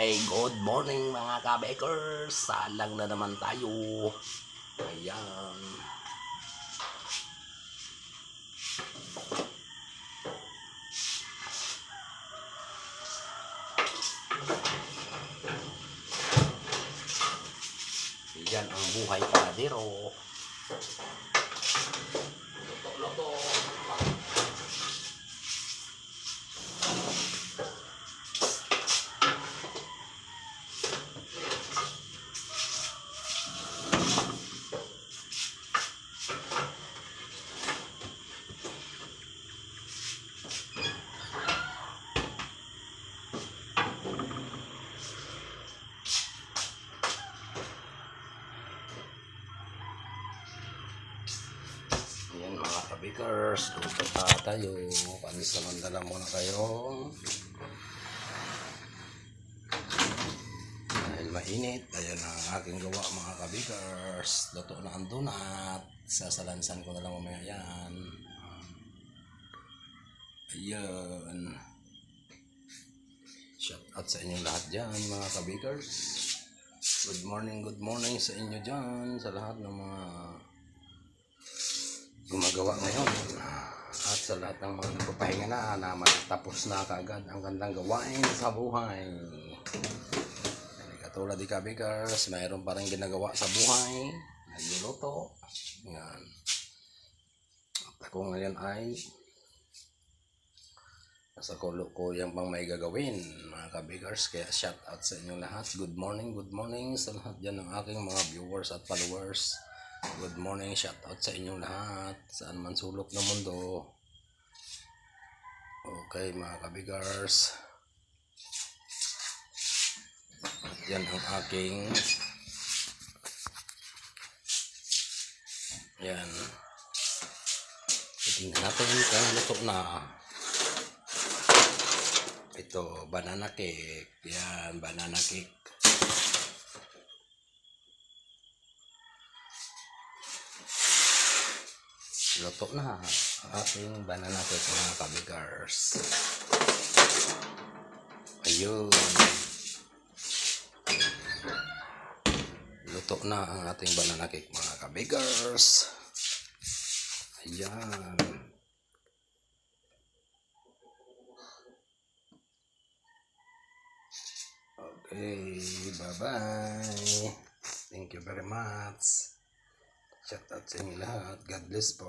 Okay, good morning mga ka-bakers. Salang na naman tayo. Ayan. Yan ang buhay paladero. Luto-luto. Ayan mga kabikers, luto pa tayo. Pansamantala muna kayo. Dahil mainit, ayan ang aking gawa mga kabikers. Luto na ang donut. Sasalansan ko na lang mamaya yan. Ayan. Shout out sa inyong lahat dyan mga kabikers. Good morning, good morning sa inyo dyan. Sa lahat ng mga gumagawa ngayon. At sa lahat ng mga nagpapahinga na na matapos na kaagad ang gandang gawain sa buhay. Ay, katulad di kabikers mayroon pa rin ginagawa sa buhay. Nagluluto. Yan. At ako ngayon ay nasa kulo ko yung pang may gagawin mga kabikers kaya shout out sa inyong lahat. Good morning good morning sa lahat dyan ng aking mga viewers at followers Good morning, shout out sa inyong lahat. Saan man sulok ng mundo. Okay, mga kabigars. Yan ang aking yan. Tingnan natin kung luto na. Ito, banana cake. Yan, banana cake. Luto na ang ating banana cake mga kabigars. Ayun. Luto na ang ating banana cake mga kabigars. Ayan. Okay, bye-bye. Thank you very much. Shout out sa inyo lahat. God bless po.